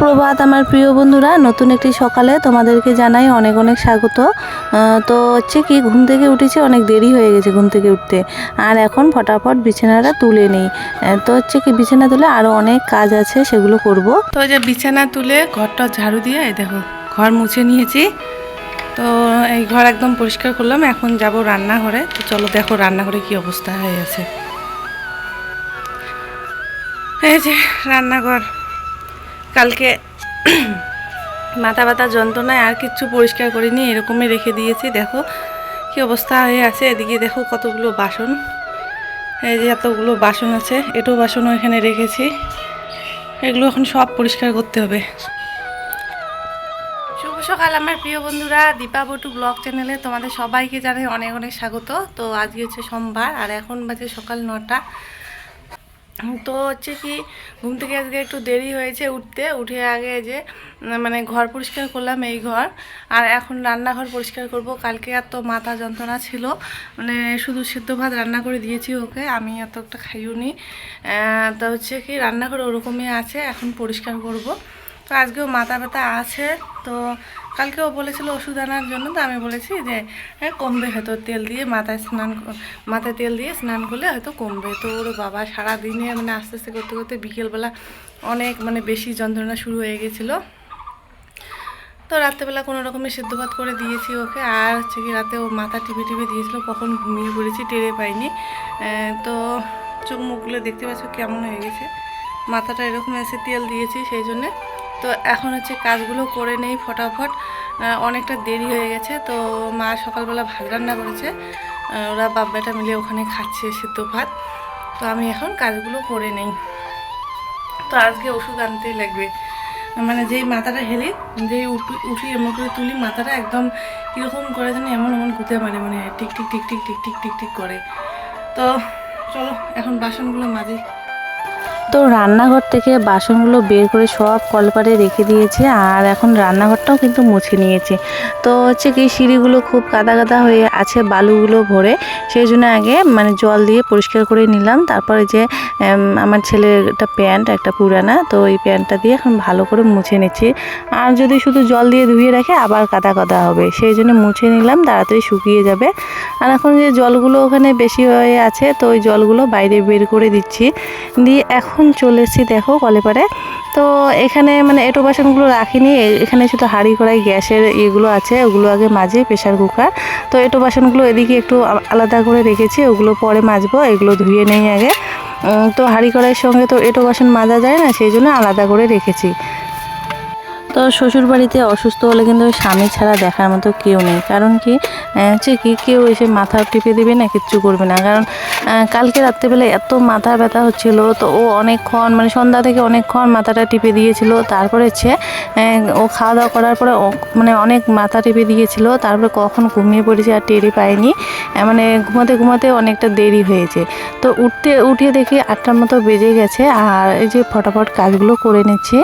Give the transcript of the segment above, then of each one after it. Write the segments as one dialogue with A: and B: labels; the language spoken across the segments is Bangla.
A: সুপ্রভাত আমার প্রিয় বন্ধুরা, নতুন একটি সকালে তোমাদেরকে জানাই অনেক অনেক স্বাগত। তো হচ্ছে কি, ঘুম থেকে উঠেছি, অনেক দেরি হয়ে গেছে ঘুম থেকে উঠতে। আর এখন ফটাফট বিছানাটা তুলে নিই। তো হচ্ছে কি, বিছানা তুলে আরও অনেক কাজ আছে, সেগুলো করব। তো যে বিছানা তুলে ঘরটা ঝাড়ু দিয়ে দেখো, ঘর মুছে নিয়েছি। তো এই ঘর একদম পরিষ্কার করলাম, এখন যাব রান্নাঘরে। তো চলো দেখো রান্নাঘরে কি অবস্থা হয়ে আছে। এই যে রান্নাঘর। কালকে মাথা ব্যথা যন্ত্রণায় আর কিচ্ছু পরিষ্কার করিনি, এরকমই রেখে দিয়েছি, দেখো কি অবস্থা হয়ে আছে। এদিকে দেখো কতগুলো বাসন, এই যে এতগুলো বাসন আছে, এটো বাসনও এখানে রেখেছি। এগুলো এখন সব পরিষ্কার করতে হবে। শুভ সকাল আমার প্রিয় বন্ধুরা, দীপা বটু ব্লগ চ্যানেলে তোমাদের সবাইকে জানাই অনেক অনেক স্বাগত। তো আজকে হচ্ছে সোমবার, আর এখন বাজে সকাল নটা। তো হচ্ছে কি, ঘুম থেকে আজকে একটু দেরি হয়েছে উঠতে, উঠে আগে যে মানে ঘর পরিষ্কার করলাম এই ঘর, আর এখন রান্নাঘর পরিষ্কার করব। কালকে এত মাথা যন্ত্রণা ছিল মানে শুধু সিদ্ধ ভাত রান্না করে দিয়েছি ওকে, আমি এত একটা খাইও নি তো হচ্ছে কি, রান্নাঘর ওরকমই আছে, এখন পরিষ্কার করব। তো আজকেও মাথা ব্যথা আছে, তো কালকে ও বলেছিল ওষুধ আনার জন্য, তো আমি বলেছি যে হ্যাঁ কমবে হয়তো তেল দিয়ে, মাথায় স্নান মাথায় তেল দিয়ে স্নান করলে হয়তো কমবে। তো ওর বাবা সারাদিনে মানে আস্তে আস্তে করতে করতে বিকেলবেলা অনেক মানে বেশি যন্ত্রণা শুরু হয়ে গেছিল। তো রাত্রেবেলা কোনো রকমের সিদ্ধ ভাত করে দিয়েছি ওকে, আর হচ্ছে কি রাতে ও মাথা টিপে টিপে দিয়েছিল, কখন ঘুমিয়ে পড়েছি টেরে পাইনি। তো চোখ মুখগুলো দেখতে পাচ্ছ কেমন হয়ে গেছে। মাথাটা এরকম এসে তেল দিয়েছি সেই জন্যে। তো এখন হচ্ছে কাজগুলো করে নেই ফটাফট। অনেকটা দেরি হয়ে গেছে, তো মা সকালবেলা ভাত রান্না করেছে। ওরা বাপ বেটা মিলে ওখানে খাচ্ছে সিদ্ধ ভাত। তো আমি এখন কাজগুলো করে নেই। তো আজকে ওষুধ আনতেই লাগবে। মানে যেই মাথাটা হেলি, যেই উঠি উঠি এমন করে তুলি, মাথাটা একদম কীরকম করে যেন এমন এমন ঘুরতে পারে মানে টিক টিক টিক টিক টিক টিক টিক টিক করে। তো চলো, এখন বাসনগুলো মাজি। তো রান্নাঘর থেকে বাসনগুলো বের করে সব কলপারে রেখে দিয়েছে আর এখন রান্নাঘরটাও কিন্তু মুছে নিয়েছে। তো হচ্ছে কি সিঁড়িগুলো খুব কাদা কাদা হয়ে আছে বালুগুলো ভরে, সেই জন্য আগে মানে জল দিয়ে পরিষ্কার করে নিলাম। তারপরে যে আমার ছেলের একটা প্যান্ট, একটা পুরানা, তো ওই প্যান্টটা দিয়ে এখন ভালো করে মুছে নিচ্ছি। আর যদি শুধু জল দিয়ে ধুয়ে রাখে, আবার কাদা কাদা হবে। সেই জন্য মুছে নিলাম, তাড়াতাড়ি শুকিয়ে যাবে। আর এখন যে জলগুলো ওখানে বেশি হয়ে আছে, তো ওই জলগুলো বাইরে বের করে দিচ্ছি। দিয়ে এখন চলে এসেছি দেখো কলেপারে তো এখানে মানে এটো বাসনগুলো রাখিনি এখানে শুধু হাঁড়ি কড়াই, গ্যাসের ইয়েগুলো আছে, ওগুলো আগে মাঝে প্রেশার কুকার। তো এটো বাসনগুলো এদিকে একটু আলাদা করে রেখেছি, ওগুলো পরে মাজবো, এগুলো ধুয়ে নেই আগে। তো হাঁড়ি কড়াইয়ের সঙ্গে তো এটো বাসন মাজা যায় না, সেই জন্য আলাদা করে রেখেছি। তো শ্বশুর বাড়িতে অসুস্থ হলে কিন্তু স্বামী ছাড়া দেখার মতো কেউ নেই। কারণ কি? হচ্ছে কি? কেউ এসে মাথা টিপে দেবে না, কিচ্ছু করবে না। কারণ কালকে রাত্রেবেলা এত মাথা ব্যথা হচ্ছিল, তো ও অনেকক্ষণ মানে সন্ধ্যা থেকে অনেকক্ষণ মাথাটা টিপে দিয়েছিল। তারপরে হচ্ছে ও খাওয়া দাওয়া করার পরে মানে অনেক মাথা টিপে দিয়েছিল। তারপরে কখন ঘুমিয়ে পড়েছে আর টেরি পায়নি। মানে ঘুমাতে ঘুমাতে অনেকটা দেরি হয়েছে। তো উঠতে উঠিয়ে দেখি আটটার মতো বেজে গেছে। আর এই যে ফটাফট কাজগুলো করে নিচ্ছি।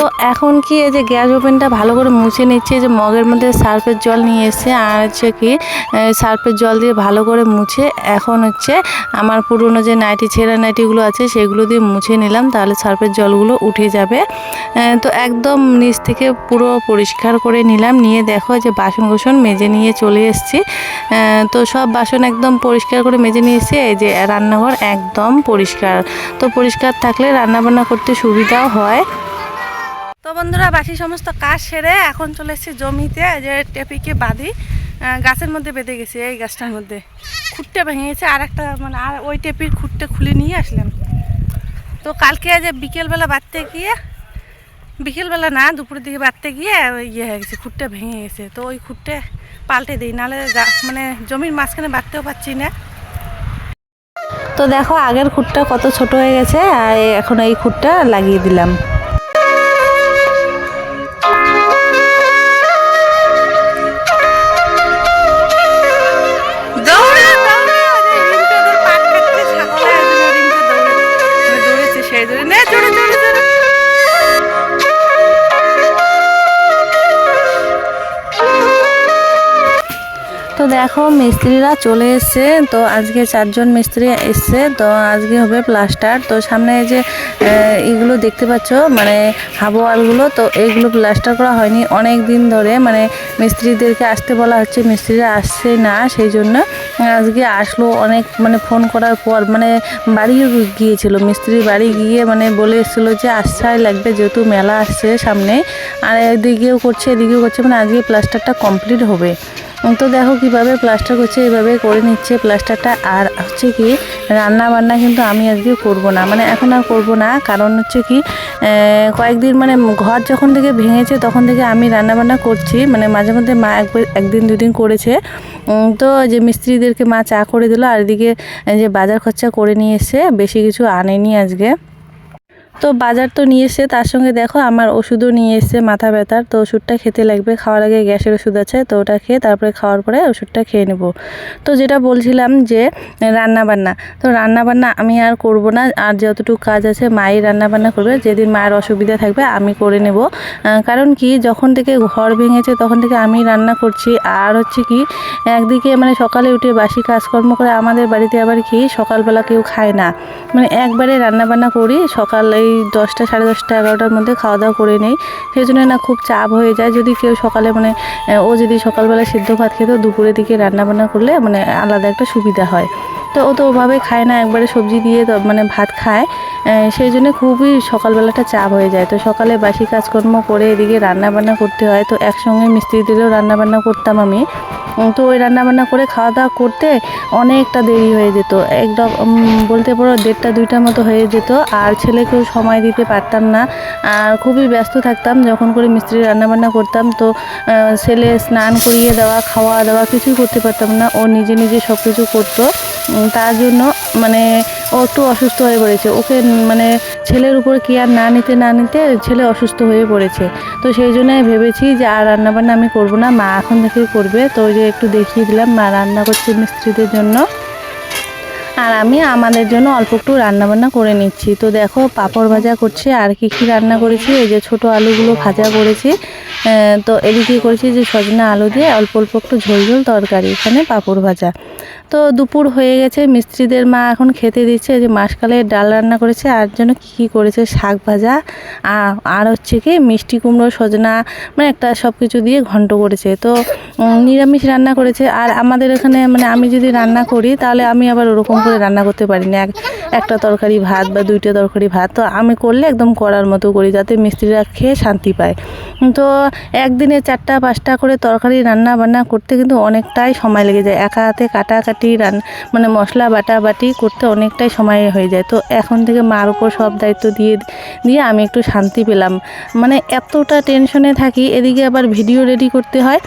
A: তো এখন কি এই যে গ্যাস ওভেনটা ভালো করে মুছে নিচ্ছে যে মগের মধ্যে সার্ফের জল নিয়ে এসে আর হচ্ছে কি সার্ফের জল দিয়ে ভালো করে মুছে, এখন হচ্ছে আমার পুরনো যে নাইটি, ছেঁড়া নাইটিগুলো আছে, সেগুলো দিয়ে মুছে নিলাম, তাহলে সার্ফের জলগুলো উঠে যাবে। তো একদম নিচ থেকে পুরো পরিষ্কার করে নিলাম, নিয়ে দেখো যে বাসন কোসন মেজে নিয়ে চলে এসেছি। তো সব বাসন একদম পরিষ্কার করে মেজে নিয়ে এসে এই যে রান্নাঘর একদম পরিষ্কার। তো পরিষ্কার থাকলে রান্নাবান্না করতে সুবিধাও হয়। তো বন্ধুরা, বাকি সমস্ত কাজ সেরে এখন চলে এসেছি জমিতে যে টেপিকে বাঁধি গাছের মধ্যে বেঁধে গেছি এই গাছটার মধ্যে। খুঁটটা ভেঙে গেছে, আর একটা মানে আর ওই টেপির খুঁটটা খুলে নিয়ে আসলাম। তো কালকে যে বিকেলবেলা বাঁধতে গিয়ে, বিকেলবেলা না, দুপুরের দিকে বাঁধতে গিয়ে ইয়ে হয়ে গেছে, খুঁটটা ভেঙে গেছে। তো ওই খুঁটটা পাল্টে দিই নাহলে মানে জমির মাঝখানে বাঁধতেও পারছি না। তো দেখো, আগের খুঁটটা কত ছোট হয়ে গেছে, আর এখন এই খুঁটটা লাগিয়ে দিলাম। দেখো মিস্ত্রিরা চলে এসছে। তো আজকে চারজন মিস্ত্রি এসছে। তো আজকে হবে প্লাস্টার। তো সামনে যে এগুলো দেখতে পাচ্ছ মানে হাবোয়ালগুলো। তো এইগুলো প্লাস্টার করা হয়নি। অনেক দিন ধরে মানে মিস্ত্রিদেরকে আসতে বলা হচ্ছে, মিস্ত্রিরা আসছে না সেই জন্য আজকে আসলো অনেক মানে ফোন করার পর মানে বাড়িও গিয়েছিল। মিস্ত্রি বাড়ি গিয়ে মানে বলে এসেছিল যে, আশ্রয় লাগবে যেহেতু মেলা আসছে সামনে। আর এদিকেও করছে এদিকেও করছে মানে আজকে প্লাস্টারটা কমপ্লিট হবে। তো দেখো কীভাবে প্লাস্টার করছে, এইভাবে করে নিচ্ছে প্লাস্টারটা আর হচ্ছে কি রান্না বান্না কিন্তু আমি আজকে করব না। মানে এখন আর করব না। কারণ হচ্ছে কি কয়েকদিন মানে ঘর যখন থেকে ভেঙেছে, তখন থেকে আমি রান্না বান্না করছি। মানে মাঝে মধ্যে মা একবার, একদিন, দুদিন করেছে। তো যে মিস্ত্রিদেরকে মা চা করে দিল, আর এদিকে যে বাজার খরচা করে নিয়ে এসে বেশি কিছু আনেনি আজকে। তো বাজার তো নিয়ে এসছে তার সঙ্গে দেখো আমার ওষুধও নিয়ে এসছে মাথা ব্যথার, তো ওষুধটা খেতে লাগবে, খাওয়ার আগে গ্যাসের ওষুধ আছে, তো ওটা খেয়ে তারপরে খাওয়ার পরে ওষুধটা খেয়ে নেব। তো যেটা বলছিলাম যে রান্না বান্না, তো রান্না বান্না আমি আর করব না, আর যতটুকু কাজ আছে মাই রান্না বান্না করবে, যেদিন মায়ের অসুবিধা থাকবে আমি করে নেব। কারণ কি যখন থেকে ঘর ভেঙেছে তখন থেকে আমি রান্না করছি, আর হচ্ছে কি একদিকে মানে সকালে উঠে বাসি কাজকর্ম করে আমাদের বাড়িতে আবার কি সকালবেলা কেউ খায় না। মানে একবারে রান্না বান্না করি সকাল এই দশটা, সাড়ে দশটা, এগারোটার মধ্যে খাওয়া দাওয়া করে নেই। সেই জন্য না খুব চাপ হয়ে যায়। যদি কেউ সকালে মানে ও যদি সকালবেলা সিদ্ধ ভাত খেত, দুপুরের দিকে রান্না বান্না করলে মানে আলাদা একটা সুবিধা হয়। তো ও তো ওভাবে খায় না, একবারে সবজি দিয়ে মানে ভাত খায়। সেই জন্য খুবই সকালবেলাটা চাপ হয়ে যায়। তো সকালে বাসি কাজকর্ম করে এদিকে রান্না বান্না করতে হয়। তো একসঙ্গে মিস্ত্রিদেরও রান্না বান্না করতাম আমি। তো ওই রান্নাবান্না করে খাওয়া দাওয়া করতে অনেকটা দেরি হয়ে যেত। উম, বলতে পারো দেড়টা দুইটার মতো হয়ে যেত। আর ছেলেকেও সময় দিতে পারতাম না। আর খুবই ব্যস্ত থাকতাম যখন করে মিস্ত্রি রান্নাবান্না করতাম। তো ছেলে স্নান করিয়ে দেওয়া খাওয়া দাওয়া কিছুই করতে পারতাম না। ও নিজে নিজে সব কিছু করতো তার জন্য মানে ও একটু অসুস্থ হয়ে পড়েছে। ওকে মানে ছেলের উপর কেয়ার না নিতে না নিতে ছেলে অসুস্থ হয়ে পড়েছে। তো সেই জন্য ভেবেছি যে আর রান্নাবান্না আমি করব না। মা এখন থেকেই করবে। তো ওই যে একটু দেখিয়ে দিলাম, মা রান্না করছে মিস্ত্রিদের জন্য। আর আমি আমাদের জন্য অল্প একটু রান্নাবান্না করে নিচ্ছি। তো দেখো, পাঁপড় ভাজা করছি। আর কি কি রান্না করেছি? এই যে ছোট আলুগুলো ভাজা করেছি। তো এদিকে করেছি যে সজনা আলু দিয়ে অল্প অল্প একটু ঝোল ঝোল তরকারি। এখানে পাঁপড় ভাজা। তো দুপুর হয়ে গেছে, মিস্ত্রিদের মা এখন খেতে দিচ্ছে যে মাসকালের ডাল রান্না করেছে, আর জন্য কী কী করেছে, শাক ভাজা আর হচ্ছে কি মিষ্টি কুমড়ো, সজনা মানে একটা সব কিছু দিয়ে ঘন্ট করেছে। তো নিরামিষ রান্না করেছে, আর আমাদের এখানে মানে আমি যদি রান্না করি, তাহলে আমি আবার ওরকম করে রান্না করতে পারি না। এক, একটা তরকারি ভাত বা দুইটা তরকারি ভাত, তো আমি করলে একদম করার মতো করি, যাতে মিস্ত্রিরা খেয়ে শান্তি পায়। তো একদিনে চারটা, পাঁচটা করে তরকারি রান্না বান্না করতে কিন্তু অনেকটাই সময় লেগে যায়, একা হাতে কাটাকাটি রান মানে মশলা বাটা বাটি করতে অনেকটাই সময় হয়ে যায়। তো এখন থেকে মার উপর সব দায়িত্ব দিয়ে দিয়ে আমি একটু শান্তি পেলাম। মানে এতটা টেনশনে থাকি, এদিকে আবার ভিডিও রেডি করতে হয়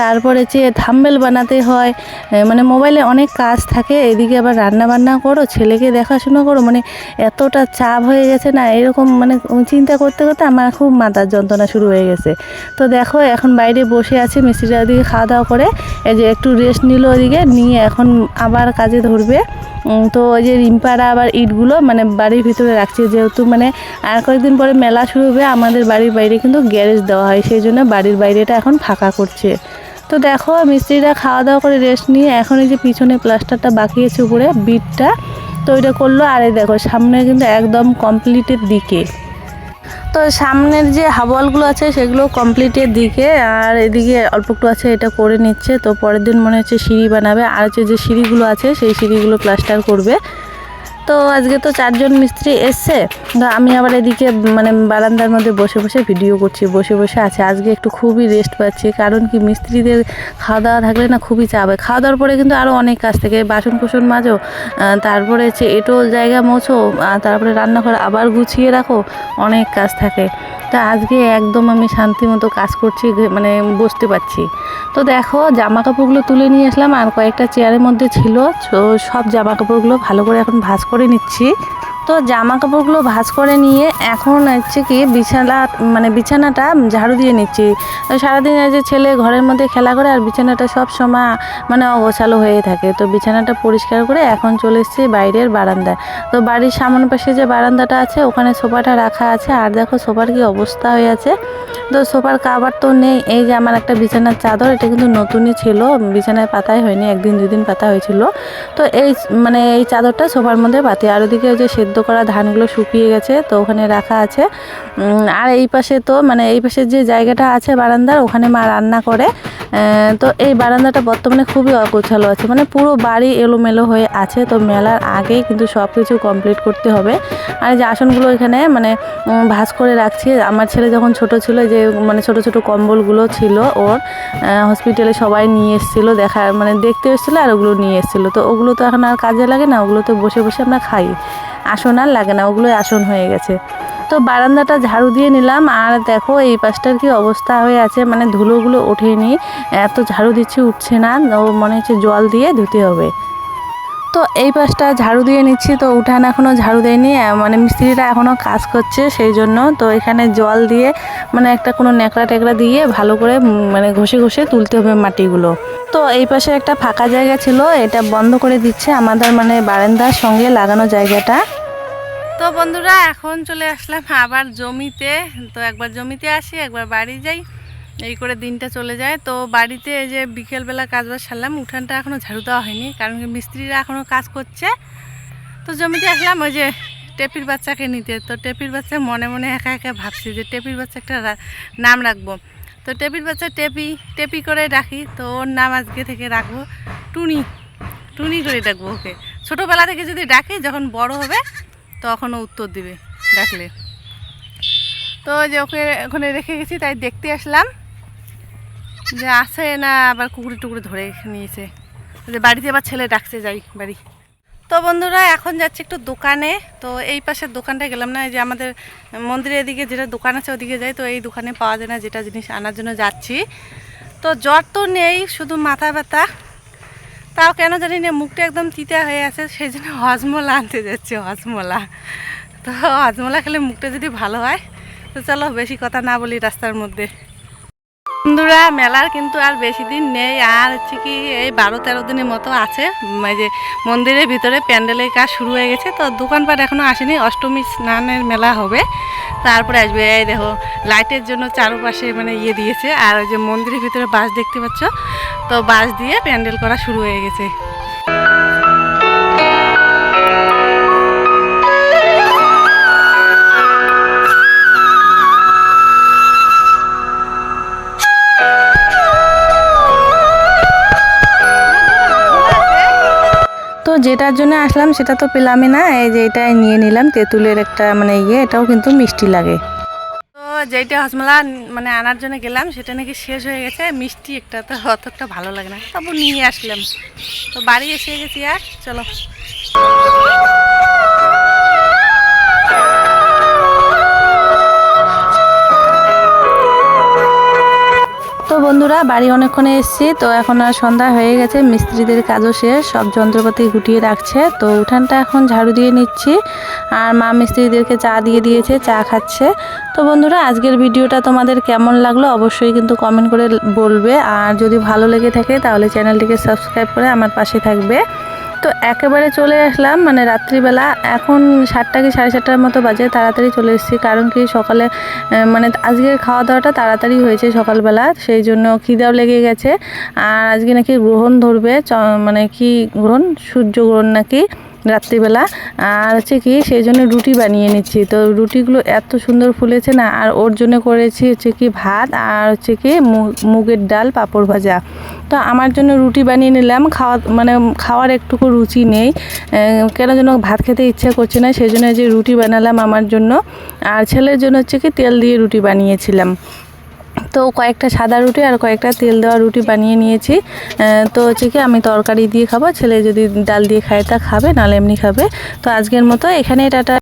A: তারপরে যে থাম্বেল বানাতে হয় মানে মোবাইলে অনেক কাজ থাকে, এদিকে আবার রান্না বান্না করো, ছেলেকে দেখাশোনা করো মানে এতটা চাপ হয়ে গেছে না, এরকম মানে চিন্তা করতে করতে আমার খুব মাথার যন্ত্রণা শুরু হয়ে গেছে। তো দেখো এখন বাইরে বসে আছে, মিস্ত্রিরা ওদিকে খাওয়া দাওয়া করে, এই যে একটু রেস্ট নিল ওদিকে, নিয়ে এখন আবার কাজে ধরবে। তো ওই যে রিম্পারা আবার ইটগুলো মানে বাড়ির ভিতরে রাখছে, যেহেতু মানে আর কয়েকদিন পরে মেলা শুরু হবে, আমাদের বাড়ির বাইরে কিন্তু গ্যারেজ দেওয়া হয়, সেই জন্য বাড়ির বাইরেটা এখন ফাঁকা করছে। তো দেখো, মিস্ত্রিরা খাওয়া দাওয়া করে রেস্ট নিয়ে এখন এই যে পিছনে প্লাস্টারটা বাকি আছে উপরে বিটটা তো ওইটা করল, আর দেখো, সামনে কিন্তু একদম কমপ্লিটের দিকে। তো সামনের যে হাবলগুলো আছে সেগুলো কমপ্লিটের দিকে, আর এদিকে অল্প একটু আছে এটা করে নিচ্ছে। তো পরের দিন মনে হচ্ছে সিঁড়ি বানাবে। আর হচ্ছে যে সিঁড়িগুলো আছে, সেই সিঁড়িগুলো প্লাস্টার করবে। তো আজকে তো চারজন মিস্ত্রি এসছে। তো আমি আবার এদিকে মানে বারান্দার মধ্যে বসে বসে ভিডিও করছি, বসে বসে আছে। আজকে একটু খুবই রেস্ট পাচ্ছি। কারণ কি মিস্ত্রিদের খাওয়া দাওয়া থাকলে না খুবই চাপ হয়। খাওয়া দাওয়ার পরে কিন্তু আরও অনেক কাজ থাকে। বাসন কুসন মাজো তারপরে হচ্ছে এটো জায়গা মোছো তারপরে তারপরে রান্নাঘর আবার গুছিয়ে রাখো, অনেক কাজ থাকে। তা আজকে একদম আমি শান্তি মতো কাজ করছি মানে বসতে পারছি। তো দেখো জামা কাপড়গুলো তুলে নিয়ে আসলাম আর কয়েকটা চেয়ারের মধ্যে ছিল। তো সব জামা কাপড়গুলো ভালো করে এখন ভাজ করে নিচ্ছি। তো জামা কাপড়গুলো ভাঁজ করে নিয়ে এখন হচ্ছে কি বিছানা মানে বিছানাটা ঝাড়ু দিয়ে নিচ্ছি। সারাদিন যে ছেলে ঘরের মধ্যে খেলা করে আর বিছানাটা সব সময় মানে অগোছালো হয়ে থাকে। তো বিছানাটা পরিষ্কার করে এখন চলে এসেছি বাইরের বারান্দায়। তো বাড়ির সামনে পাশে যে বারান্দাটা আছে, ওখানে সোফাটা রাখা আছে। আর দেখো সোফার কি অবস্থা হয়ে আছে। তো সোফার কাবার তো নেই। এই যে আমার একটা বিছানার চাদর, এটা কিন্তু নতুনই ছিল। বিছানায় পাতাই হয়নি, একদিন দুদিন পাতা হয়েছিল। তো এই মানে এই চাদরটা সোফার মধ্যে পাতি। আর ওদিকে যে সেদ্ধ করা ধানগুলো শুকিয়ে গেছে, তো ওখানে রাখা আছে। আর এই পাশে তো মানে এই পাশে যে জায়গাটা আছে বারান্দার, ওখানে মা রান্না করে। তো এই বারান্দাটা বর্তমানে খুবই অগোছালো আছে মানে পুরো বাড়ি এলোমেলো হয়ে আছে, তো মেলার আগেই কিন্তু সব কিছু কমপ্লিট করতে হবে। আর যে আসনগুলো এখানে মানে ভাঁজ করে রাখছি। আমার ছেলে যখন ছোট ছিল যে মানে ছোট ছোট কম্বলগুলো ছিল ওর হসপিটালে সবাই নিয়ে এসেছিল দেখা মানে দেখতে এসেছিল আর ওগুলো নিয়ে এসেছিল। তো ওগুলো তো এখন আর কাজে লাগে না ওগুলো তো বসে বসে আমরা খাই। আসন আর লাগে না, ওগুলোই আসন হয়ে গেছে। তো বারান্দাটা ঝাড়ু দিয়ে নিলাম, আর দেখো এই পাশটার কি অবস্থা হয়ে আছে মানে ধুলোগুলো ওঠেনি, এত ঝাড়ু দিচ্ছি, উঠছে না মনে হচ্ছে জল দিয়ে ধুতে হবে। তো এই পাশটা ঝাড়ু দিয়ে নিচ্ছি। তো উঠান এখনও ঝাড়ু দেয়নি। মানে মিস্ত্রিরা এখনও কাজ করছে সেই জন্য। তো এখানে জল দিয়ে মানে একটা কোনো ন্যাকড়া ট্যাকড়া দিয়ে ভালো করে মানে ঘষে ঘষে তুলতে হবে মাটিগুলো। তো এই পাশে একটা ফাঁকা জায়গা ছিল। এটা বন্ধ করে দিচ্ছে আমাদের মানে বারান্দার সঙ্গে লাগানো জায়গাটা। তো বন্ধুরা, এখন চলে আসলাম আবার জমিতে। তো একবার জমিতে আসি, একবার বাড়ি যাই। এই করে দিনটা চলে যায়। তো বাড়িতে এই যে বিকেলবেলা কাজ বাজ সারলাম, উঠানটা এখনও ঝাড়ু দেওয়া হয়নি, কারণ কি মিস্ত্রিরা এখনও কাজ করছে। তো জমিতে আসলাম, ওই যে টেপির বাচ্চাকে নিতে। তো টেপির বাচ্চা মনে মনে একা একা ভাবছি যে টেপির বাচ্চা একটা নাম রাখব। তো টেপির বাচ্চা টেপি টেপি করে ডাকি, তো ওর নাম আজকে থেকে রাখব টুনি। টুনি করে ডাকবো ওকে। ছোটোবেলা থেকে যদি ডাকি, যখন বড় হবে, তখন উত্তর দিবে, ডাকলে। তো যে ওকে ওখানে রেখে গেছি, তাই দেখতে আসলাম। যে আছে না, আবার কুকুরে টুকুরে ধরে নিয়েছে। যে বাড়িতে আবার ছেলে ডাকছে, যাই, বাড়ি। তো বন্ধুরা, এখন যাচ্ছি একটু দোকানে। তো এই পাশের দোকানটা গেলাম না যে আমাদের মন্দিরের এদিকে যেটা দোকান আছে, ওদিকে যাই। তো এই দোকানে পাওয়া যায় না, যেটা জিনিস আনার জন্য যাচ্ছি। তো জ্বর তো নেই, শুধু মাথা ব্যথা। তাও কেন জানি না, মুখটা একদম তিতা হয়ে আছে, সেই জন্য হজমলা আনতে যাচ্ছে, হজমলা। তো হজমলা খেলে মুখটা যদি ভালো হয়, তো চলো বেশি কথা না বলি রাস্তার মধ্যে। বন্ধুরা, মেলার কিন্তু আর বেশি দিন নেই। আর হচ্ছে কি, এই বারো তেরো দিনের মতো আছে। যে মন্দিরের ভিতরে প্যান্ডেলের কাজ শুরু হয়ে গেছে। তো দোকানপাট এখনও আসেনি। অষ্টমী স্নানের মেলা হবে। তারপরে আসবে, এই দেখো, লাইটের জন্য চারপাশে মানে ইয়ে দিয়েছে। আর ওই যে মন্দিরের ভিতরে বাস দেখতে পাচ্ছ? তো বাস দিয়ে প্যান্ডেল করা শুরু হয়ে গেছে। যেটার জন্য আসলাম সেটা তো পেলামই না, এই যে এটা নিয়ে নিলাম, তেঁতুলের একটা মানে ইয়ে এটাও কিন্তু মিষ্টি লাগে। তো যেটা হসমলা মানে আনার জন্য গেলাম, সেটা নাকি শেষ হয়ে গেছে, মিষ্টি একটা তো অতটা ভালো লাগে না, তবু নিয়ে আসলাম। তো বাড়ি এসে গেছি আর, চলো। তো বন্ধুরা, বাড়ি অনেকক্ষণে এসেছি, তো এখন আর সন্ধ্যা হয়ে গেছে, মিস্ত্রিদের কাজও শেষ, সব যন্ত্রপাতি গুটিয়ে রাখছে, তো উঠানটা এখন ঝাড়ু দিয়ে নিচ্ছি, আর মা মিস্ত্রিদেরকে চা দিয়ে দিয়েছে, চা খাচ্ছে। তো বন্ধুরা, আজকের ভিডিওটা তোমাদের কেমন লাগল অবশ্যই কিন্তু কমেন্ট করে বলবে, আর যদি ভালো লেগে থাকে তাহলে চ্যানেলটিকে সাবস্ক্রাইব করে আমার পাশে থাকবে। তো একেবারে চলে আসলাম মানে রাত্রিবেলা। এখন সাতটা কি সাড়ে সাতটার মতো বাজে, তাড়াতাড়ি চলে এসেছি। কারণ কি সকালে মানে আজকের খাওয়া দাওয়াটা তাড়াতাড়ি হয়েছে সকালবেলা, সেই জন্য খিদাও লেগে গেছে। আর আজকে নাকি গ্রহণ ধরবে মানে কি গ্রহণ? সূর্য গ্রহণ নাকি? রাত্রিবেলা। আর হচ্ছে কি, সেই জন্য রুটি বানিয়ে নিচ্ছি। তো রুটিগুলো এত সুন্দর ফুলেছে না, আর ওর জন্য করেছি হচ্ছে কি ভাত আর হচ্ছে কি মুগের ডাল, পাঁপড় ভাজা। তো আমার জন্য রুটি বানিয়ে নিলাম, খাওয়া মানে খাওয়ার একটুকু রুচি নেই। কেন যেন ভাত খেতে ইচ্ছা করছে না, সেই জন্য যে রুটি বানালাম আমার জন্য। আর ছেলের জন্য হচ্ছে কি তেল দিয়ে রুটি বানিয়েছিলাম। তো কয়েকটা সাদা রুটি আর কয়েকটা তেল দেওয়া রুটি বানিয়ে নিয়েছি। তো হচ্ছে কি, আমি তরকারি দিয়ে খাব, ছেলে যদি ডাল দিয়ে খায় তা খাবে, নাহলে এমনি খাবে। তো আজকের মতো এখানে টাটা।